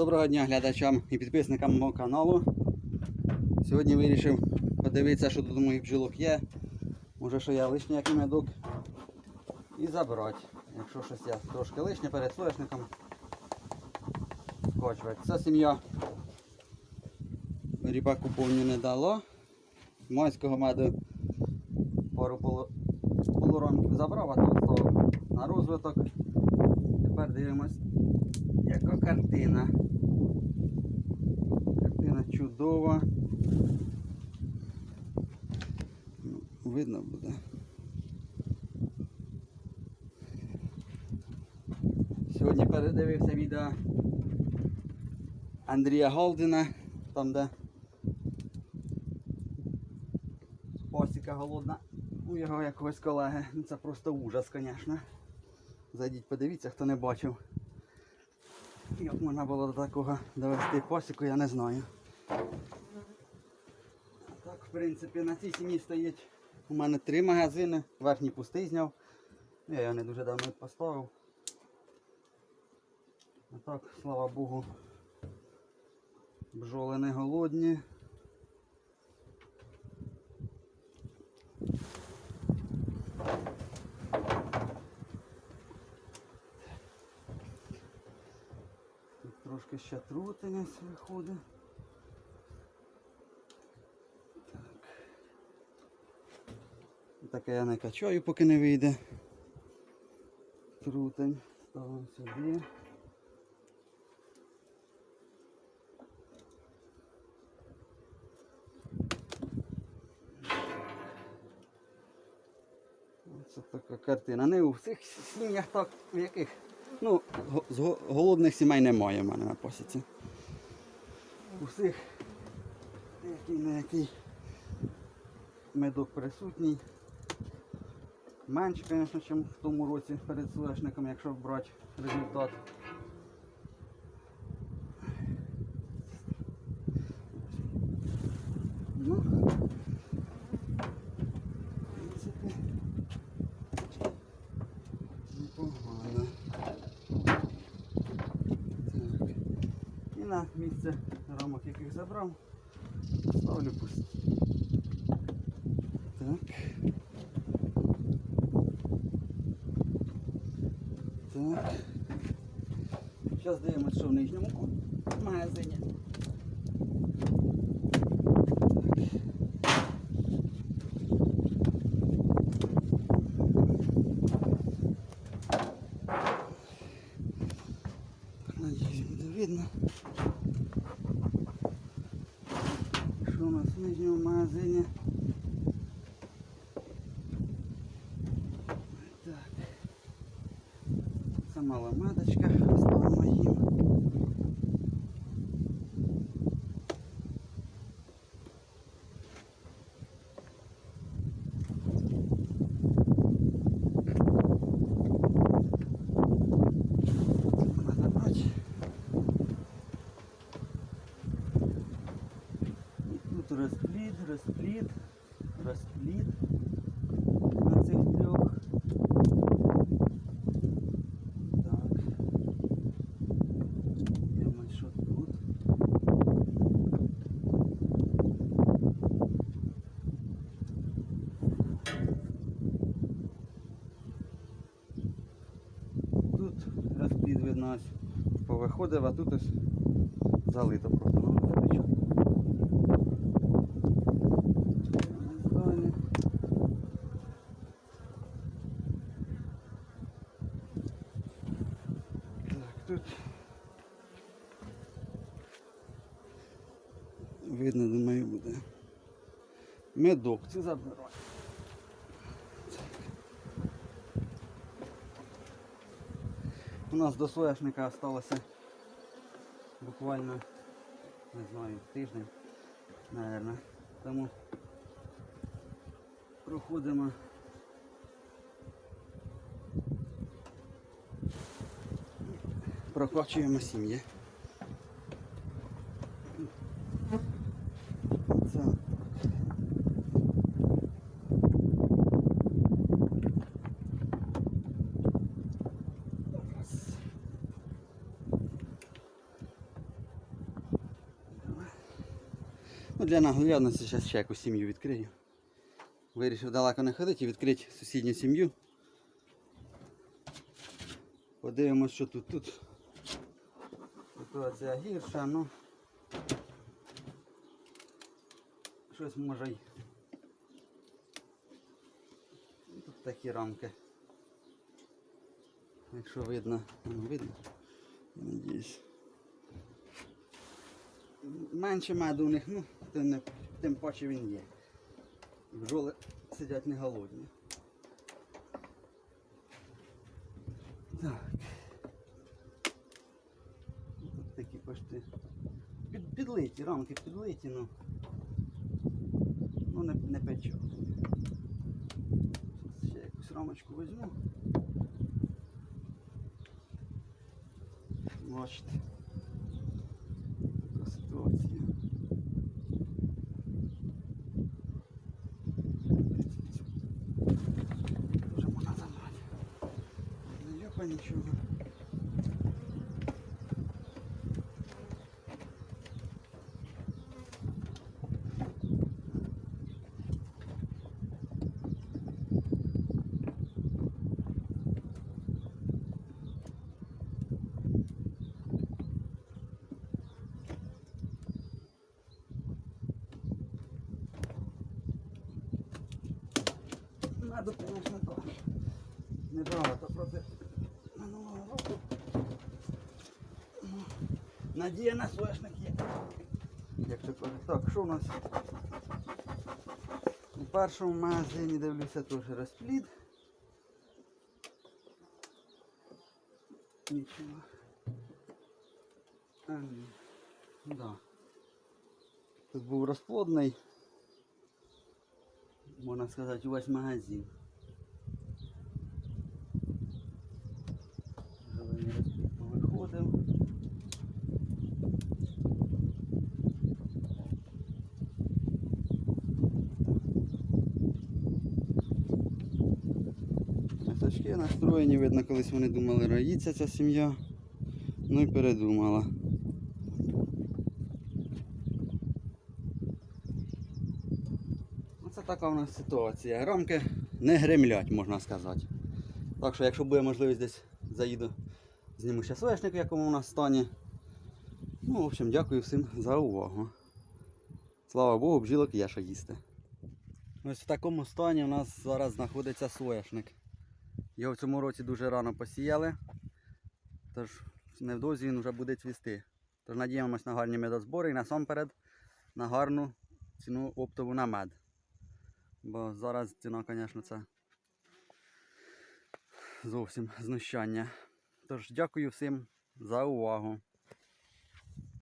Доброго дня глядачам і підписникам мого каналу. Сьогодні вирішив подивитися, що тут у моїх бджолок є. Може, що я лишній як медок. І забрати. Якщо щось я трошки лишнє перед соняшником. Скочувати. Ця сім'я ріпаку повні не дала. Майського меду пару полу... полуромків забрав, а то на розвиток. Тепер дивимось, яка картина. Чудова. Ну, Видно буде. Сьогодні передивився відео Андрія Голдина, там де Осіка голодна у його якогось колеги. Ну, Це просто ужас, звісно. Зайдіть, подивіться, хто не бачив. Як можна було до такого довести посіку, я не знаю. Так, в принципі, на цій сім'ї стоїть у мене три магазини. Верхній пустий зняв. Я його не дуже давно поставив. А так, слава Богу, бджоли не голодні. Тут трошки ще трутинець виходить. Так. І Таке я не качаю, поки не вийде. Трутень. Ставимо сюди. Це така картина. Не у всіх сім'ях так, в яких. Ну, з голодних сімей немає в мене на посіці. У всіх який не який медок присутній. Менше, звісно, ніж в тому році перед соняшником, якщо брати результат. Ну. І на місце рамок, яких забрав, Так. Зараз дивимося, що в нижньому магазині. Надіюсь, буде видно. Що у нас в нижньому магазині? Так. Це мала маточка, ставимо їм. Надо брати. І тут розплід, розплід, розплід на цих трьох. Так. Дивимось, що тут. Тут видно ось повиходив, а тут ось залито просто. Ну, запечатано. Тут видно, думаю, буде. Медок, це забирай. У нас до соняшника осталося буквально, не знаю, тиждень, наверное. Тому проходимо. Прокачуємо сім'ї. Це Ну, для наглядності зараз ще якусь сім'ю відкрию. Вирішив далеко не ходити і відкрити сусідню сім'ю. Подивимось, що тут. Тут ситуація гірша, ну. Щось може й. Ну, Тут такі рамки. Якщо видно, ну, видно. Надіюсь. Менше меду у них, ну, тим, не, тим паче він є. І Бджоли сидять не голодні. Так. Тут такі почти. Під, підлиті, рамки підлиті, ну. Ну не, не печу. Ще якусь рамочку візьму. Бачите. Надо, конечно, то. Небагато проти минулого Надія на соняшник є. Як то кажуть. Так, що у нас? У першому магазині дивлюся теж розплід. Нічого. А, ні. Да. Тут був розплодний можна сказати, увесь магазин. Сачки настроєні, видно, колись вони думали, роїться ця сім'я. Ну і передумала. Оце така у нас ситуація. Рамки не гремлять, можна сказати. Так що, якщо буде можливість десь заїду, зніму ще соняшник, в якому у нас стані. Ну, в общем, дякую всім за увагу. Слава Богу, бджілок є що їсти. Ось в такому стані у нас зараз знаходиться соняшник. Його в цьому році дуже рано посіяли. Тож невдовзі він вже буде цвісти. Тож надіємося на гарні медозбори і насамперед на гарну ціну оптову на мед. Бо зараз ціна, звісно, це зовсім знущання. Тож дякую всім за увагу.